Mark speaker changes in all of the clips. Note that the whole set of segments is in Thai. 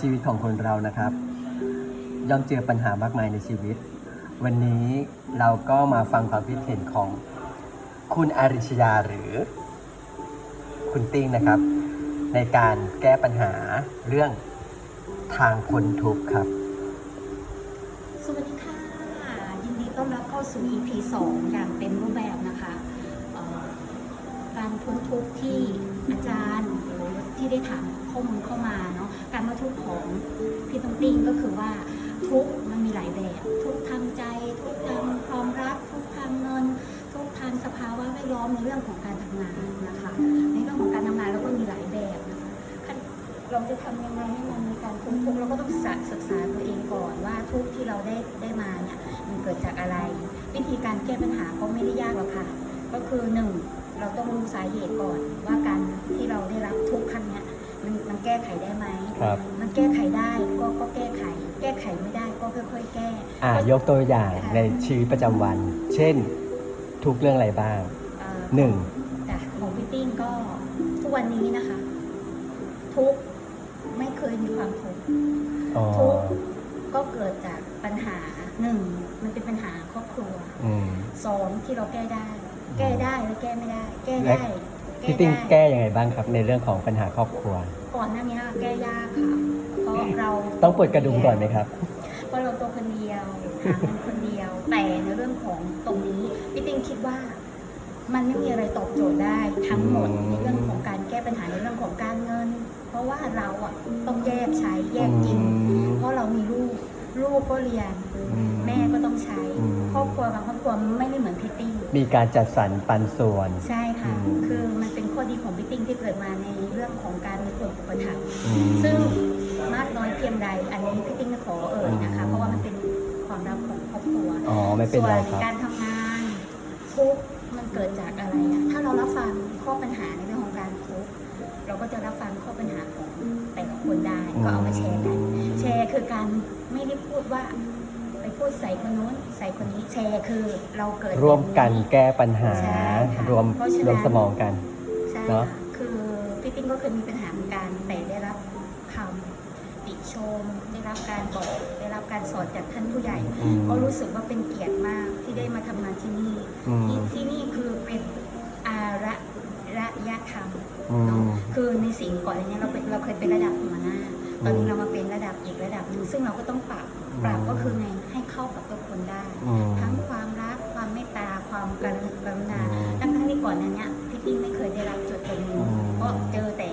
Speaker 1: ชีวิตของคนเรานะครับ ย่อมเจอปัญหามากมายในชีวิต วันนี้เราก็มาฟังความคิดเห็นของคุณอาริชยาหรือ คุณติ้งนะครับ ในการแก้ปัญหาเรื่องทางพ้นทุกข์ครับ
Speaker 2: สวัสดีค่ะ ยินดีต้อนรับเข้าสู่ EP 2 อย่างเต็มรูปแบบนะคะการพ้นทุกข์ที่อาจารย์หรือที่ได้ถามข้อมูลเข้ามาเนาะ การมาทุกข์ของพี่ตุ้งติ้งก็คือว่าทุกข์มันมีหลายแบบ ทุกข์ทางใจ ทุกข์ทางความรัก ทุกข์ทางเงิน ทุกข์ทางสภาวะแวดล้อมในเรื่องของการทำงานนะคะ ในเรื่องของการทำงานเราก็มีหลายแบบนะคะเราจะทำยังไงให้มันมีการพ้นทุกข์เราก็ต้องศึกษาตัวเองก่อนว่าทุกข์ที่เราได้ได้มาเนี่ยมันเกิดจากอะไร วิธีการแก้ปัญหาก็ไม่ได้ยากหรอกค่ะ ก็คือหนึ่งเราต้องรู้สาเหตุก่อนว่าการที่เราได้รับทุกข์ครั้งเนี้ย มันมันแก้ไขได้ไหม
Speaker 1: ครับ
Speaker 2: มันแก้ไขได้ก็ก็แก้ไข แก้ไขไม่ได้ก็ค่อยๆแก้
Speaker 1: อ่ายกตัวอย่างในชีวิตประจำวัน เช่น ทุกเรื่องอะไรบ้าง
Speaker 2: เอ่อ
Speaker 1: หนึ่ง
Speaker 2: แต่ของพี่ติ้งก็ทุกวันนี้นะคะ ทุกข์ไม่เคยมีความทุกข์
Speaker 1: อ๋อ
Speaker 2: ทุกข์ก็เกิดจากปัญหาหนึ่งมันเป็นปัญหาครอบครัว
Speaker 1: อืม
Speaker 2: สองที่เราแก้ได้ แก้ได้และแก้ไม่ได้ แก้
Speaker 1: และ
Speaker 2: ได้
Speaker 1: พี่ติ้งแก้ยังไงบ้างครับ ในเรื่องของปัญหาครอบครัว
Speaker 2: ก่อนหน้านี้แก้ยากค่ะเพราะเรา
Speaker 1: ต้องเปิดกระดุมก่อนไหมครับ
Speaker 2: เพราะเราตัวคนเดียวหาเงินคนเดียว แต่ในเรื่องของตรงนี้พี่ติ้งคิดว่ามันไม่มีอะไรตอบโจทย์ได้ทั้งหมด
Speaker 1: อืม
Speaker 2: ในเรื่องของการแก้ปัญหาในเรื่องของการเงิน เพราะว่าเราอะต้องแยกใช้แยกกิน
Speaker 1: อืม
Speaker 2: เพราะเรามีลูกลูกก็เรียน
Speaker 1: อืม
Speaker 2: ครอบครัวบางครอบครัวไม่ได้เหมือนพี่ติ้ง
Speaker 1: มีการจัดสรรปันส่วน
Speaker 2: ใช่ค่ะ
Speaker 1: อืม
Speaker 2: คือมันเป็นข้อดีของพี่ติ้งที่เกิดมาในเรื่องของการมีคนอุปถัมภ์
Speaker 1: อืม
Speaker 2: ซึ่งมากน้อยเพียงใดอันนี้พี่ติ้งขอเอ่ยนะคะ
Speaker 1: อืม
Speaker 2: เพราะว่ามันเป็นความลับของครอบครัว
Speaker 1: อ๋อไม่เป็น
Speaker 2: ส่ว
Speaker 1: ไร
Speaker 2: น
Speaker 1: ครับ
Speaker 2: การทำงานทุกข์มันเกิดจากอะไรอะถ้าเรารับฟังข้อปัญหาในเรื่องของการทุกข์เราก็จะรับฟังข้อปัญหาของแต่ละคนได้ ก็เอามาแชร์กัน แชร์คือการไม่ได้พูดว่าไป พูดใส่คนนู้นใส่คนนี้แชร์คือเราเกิด
Speaker 1: ร่วมกัน
Speaker 2: แบบ
Speaker 1: แก้ปัญหา
Speaker 2: ใช่ค่ะ
Speaker 1: รวม
Speaker 2: เพราะฉะนั้น
Speaker 1: รวมสมองกัน
Speaker 2: ใช่
Speaker 1: เนอะ
Speaker 2: ค่ะคือพี่ติ้งก็เคยมีปัญหาเหมือนกันแต่ได้รับคำติชม ได้รับการบอก ได้รับการสอนจากท่านผู้ใหญ่
Speaker 1: อืม
Speaker 2: ก็รู้สึกว่าเป็นเกียรติมากที่ได้มาทำงานที่นี่
Speaker 1: อืม
Speaker 2: ที่ที่นี่คือเป็นอาระระยะธรรม
Speaker 1: อื
Speaker 2: เนาะ
Speaker 1: ม
Speaker 2: คือในสิ่งก่อนอันนี้เราเป็นเราเคยเป็นระดับหัวหน้า ตอนนี้เรามาเป็นระดับอีกระดับหนึ่งซึ่งเราก็ต้องปรับ ปรับก็คือไงให้เข้ากับทุกคนได้
Speaker 1: อืม
Speaker 2: ทั้งความรักความเมตตาความกรุณากรุณา
Speaker 1: อืม
Speaker 2: ทั้งทั้งๆที่ก่อนนั้นเนี่ยพี่ติ้งไม่เคยได้รับจุดตรงนี้
Speaker 1: อืม
Speaker 2: เพราะเจอแต่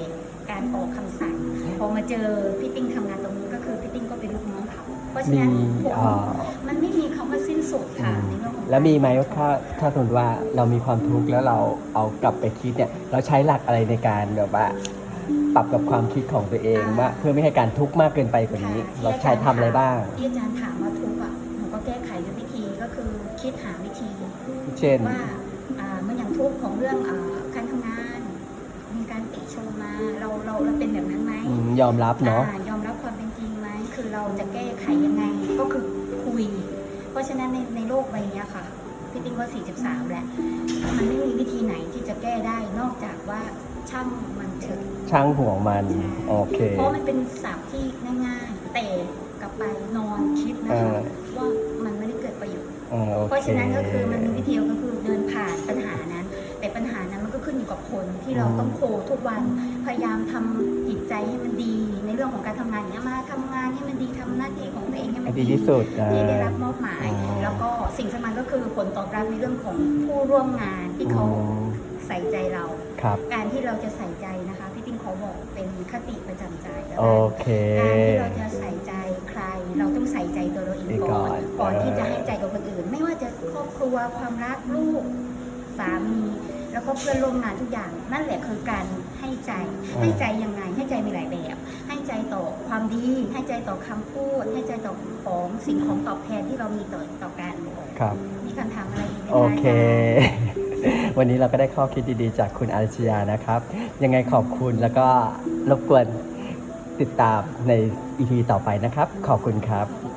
Speaker 2: การออกคำสั่งพอมาเจอพี่ติ้งทำงานตรงนี้ก็คือพี่ติ้งก็เป็นลูกน้องเขาเพราะฉะ
Speaker 1: มี
Speaker 2: นั้นผม
Speaker 1: อ่า
Speaker 2: มันไม่มีคำว่าสิ้นสุดค่ะในเรื่องของ
Speaker 1: แล้วมีไหมว่าถ้าถ้าสมมติว่าเรามีความทุกข์แล้วเราเอากลับไปคิดเนี่ย เราใช้หลักอะไรในการแบบว่า ปรับกับความคิดของตัวเองว่าเพื่อไม่ให้การทุกข์มากเกินไปกว่านี้ เราใช้ทำอะไรบ้าง
Speaker 2: ที่อาจารย์ถามว่าทุกข์อะหนูก็แก้ไขด้วยวิธีก็คือคิดหาวิธี
Speaker 1: เช่น
Speaker 2: ว่าอ่ามันอย่างทุกข์ของเรื่องอ่าการทำงาน มีการติชมมาเราเราเราเป็นแบบนั้นไหม
Speaker 1: อืมยอมรับเนาะ
Speaker 2: อ่ยอมรับความเป็นจริงไหมคือเราจะแก้ไขยังไงก็คือคุย เพราะฉะนั้นในในโลกใบเนี้ยค่ะพี่ติ้งก็43แล้วมันไม่มีวิธีไหนที่จะแก้ได้นอกจากว่า ช่างมันเถอะ
Speaker 1: ช่างห่วงมัน โอเค
Speaker 2: เพราะมันเป็นศัพท์ที่ง่ายๆ แต่กลับไปนอนคิดนะ
Speaker 1: เอ
Speaker 2: คะ
Speaker 1: อ
Speaker 2: ว่ามันไม่ได้เกิดประโยชน์
Speaker 1: เออโอ
Speaker 2: เพราะ
Speaker 1: เค
Speaker 2: ฉะนั้นก็คือมันมีวิธีก็คือเดินผ่านปัญหานั้น แต่ปัญหานั้นมันก็ขึ้นอยู่กับคนที่เราต้องโคทุกวัน พยายามทำจิตใจให้มันดี ในเรื่องของการทำงานอย่างเนี้ยมาทำงานให้มันดีทำหน้าที่ของตัวเองให้มั
Speaker 1: ให้
Speaker 2: น
Speaker 1: ดี
Speaker 2: ดี
Speaker 1: ที่สุดอ่า
Speaker 2: ที่ได้รับมอบหมาย
Speaker 1: อ๋อ
Speaker 2: แล้วก็สิ่งสำคัญก็คือผลตอบรับในเรื่องของผู้ร่วมงานที่เขา
Speaker 1: อืม
Speaker 2: ใส่ใจเรา
Speaker 1: ครับ
Speaker 2: การที่เราจะใส่ใจนะคะพี่ติ้งเขาบอกเป็นคติประจำใจแล้ว
Speaker 1: โอ
Speaker 2: กัน
Speaker 1: เค
Speaker 2: การที่เราจะใส่ใจใคร เราต้องใส่ใจตัวเราเองก่อน
Speaker 1: ก่อน
Speaker 2: ก่อนที่จะ
Speaker 1: เออ
Speaker 2: ให้ใจกับคนอื่น ไม่ว่าจะครอบครัวความรักลูกสามีแล้วก็เพื่อนร่วมงานทุกอย่าง นั่นแหละคือการให้ใจ ให้ใจยังไง ให้ใจมีหลายแบบ ให้ใจต่อความดี ให้ใจต่อคำพูด ให้ใจต่อของสิ่งของตอบแทนที่เรามีต่อต่อกัน
Speaker 1: ครับ
Speaker 2: มีคำถามอะไรอีกไหมะ
Speaker 1: โอเคา
Speaker 2: จารย์
Speaker 1: วันนี้เราก็ได้ข้อคิดดีๆ จากคุณอาริชยานะครับ ยังไงขอบคุณแล้วก็รบกวนติดตามในอีพีต่อไปนะครับ ขอบคุณครับ